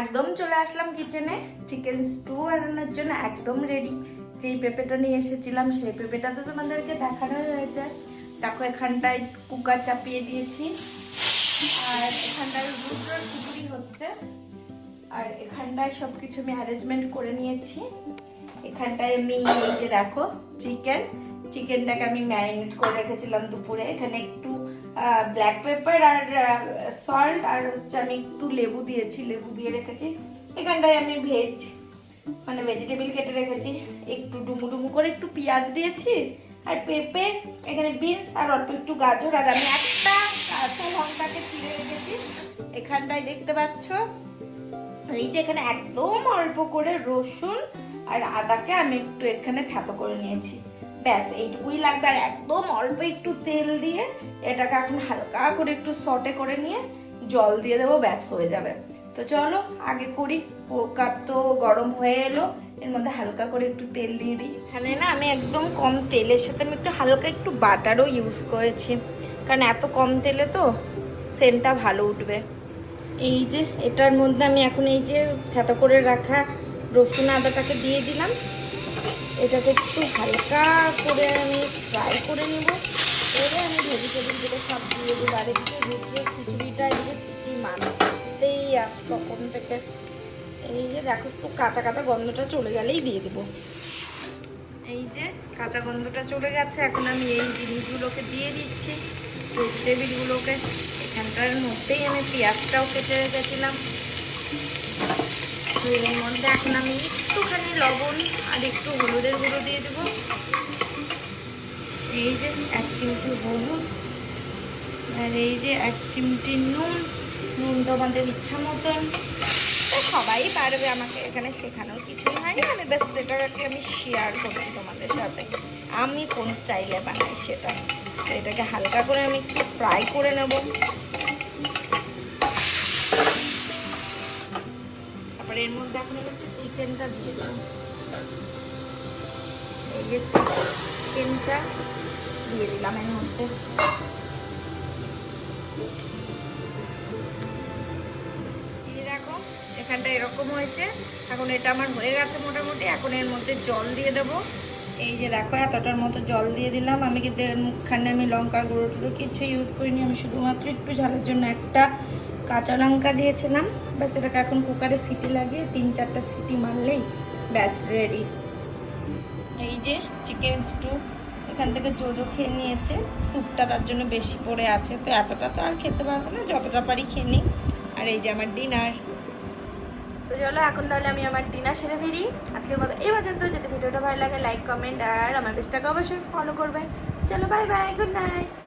একদম চলে আসলাম কিচেনে চিকেন স্টু বানানোর জন্য একদম রেডি যেই পেঁপেটা নিয়ে এসেছিলাম, সেই পেঁপেটা তো তোমাদেরকে দেখানো হয়েছে। দেখো, এখানটায় কুকার চাপিয়ে দিয়েছি। আর এখানটায় রুদ্রের খিচুড়ি হচ্ছে। আর এখানটায় সব কিছু আমি অ্যারেঞ্জমেন্ট করে নিয়েছি। এখানটায় আমি এই যে দেখো চিকেন চিকেনটাকে আমি ম্যারিনেট করে রেখেছিলাম দুপুরে। এখানে একটু ব্ল্যাক পেপার আর সল্ট আর হচ্ছে আমি একটু লেবু দিয়েছি, লেবু দিয়ে রেখেছি। এখানটায় আমি ভেজ মানে ভেজিটেবিল কেটে রেখেছি। একটু ডুমু ডুমু করে একটু পেঁয়াজ দিয়েছি আর পেঁপে, এখানে বিনস আর অল্প একটু গাজর। আর আমি একটা কাঁচা লঙ্কাকে ছিঁড়ে রেখেছি। এখানটায় দেখতে পাচ্ছ এই যে এখানে একদম অল্প করে রসুন আর আদাকে আমি একটু এখানে থেতো করে নিয়েছি। ব্যাস, এইটুকুই লাগবে। আর একদম অল্প একটু তেল দিয়ে এটাকে এখন হালকা করে একটু সটে করে নিয়ে জল দিয়ে দেবো, ব্যাস হয়ে যাবে। তো চলো, আগে করি। পোকার তো গরম হয়ে এলো। এর মধ্যে হালকা করে একটু তেল দিয়ে দিই। এখানে না আমি একদম কম তেলের সাথে আমি একটু হালকা একটু বাটারও ইউজ করেছি। কারণ এত কম তেলে তো সেন্টটা ভালো উঠবে। এই যে, এটার মধ্যে আমি এখন এই যে থেতো করে রাখা রসুন আদাটাকে দিয়ে দিলাম। এটাকে একটু হালকা করে আমি ফ্রাই করে নেব। এবারে আমি ভেজিটেবলগুলো সব দিয়ে দেবো, আর একটু রুটির খিচুড়িটা এই যে মানতেই তখন থেকে। এই যে দেখো একটু কাঁচা কাঁচা গন্ধটা চলে গেলেই দিয়ে দেবো। এই যে কাঁচা গন্ধটা চলে গেছে, এখন আমি এই জিনিসগুলোকে দিয়ে দিচ্ছি ভেজিটেবিলগুলোকে এখানটার মধ্যেই আমি পেঁয়াজটাও কেটে রেখেছিলাম। এর মধ্যে। এখন আমি একটুখানি লবণ আর একটু হলুদের গুঁড়ো দিয়ে দেবো। এই যে এক চিমটি হলুদ আর এই যে এক চিমটি নুন। নুন তোমাদের ইচ্ছা মতন। সবাই পারবে আমাকে এখানে শেখানোর। কিছুই হয়নি, আমি ব্যাস এটাকে আমি শেয়ার করছি তোমাদের সাথে। আমি কোন স্টাইলে বানাই সেটা এটাকে হালকা করে আমি একটু ফ্রাই করে নেব। তারপরে এর মধ্যে এখন হচ্ছে চিকেনটা দিয়ে দেবো এই যে চিকেনটা দিয়ে দিলাম এর মধ্যে। দেখো, এখানটা এরকম হয়েছে। এখন এটা আমার হয়ে গেছে মোটামুটি। এখন এর মধ্যে জল দিয়ে দেবো। এই যে দেখো, এতটার মতো জল দিয়ে দিলাম। আমি কিন্তু এর মুখখানে আমি লঙ্কার গুঁড়ো টুড়ো কিছু ইউজ করিনি। আমি শুধুমাত্র একটু ঝালের জন্য একটা কাঁচা লঙ্কা দিয়েছিলাম, ব্যাস এটাকে এখন কুকারে সিটি লাগিয়ে তিন চারটা সিটি মারলেই ব্যাস রেডি এই যে চিকেন স্টু এখান থেকে জোজো খেয়ে নিয়েছে স্যুপটা তার জন্য বেশি পড়ে আছে, তো এতটা তো আর খেতে পারব না, যতটা পারি খেয়ে নিই। আর এই যে আমার ডিনার তো চলো, এখন তাহলে আমি আমার ডিনার সেরে ফিরি আজকের মতো এই পর্যন্ত, যদি ভিডিওটা ভালো লাগে লাইক কমেন্ট আর আমার পেজটাকে অবশ্যই ফলো করবেন। চলো বাই বাই গুড নাইট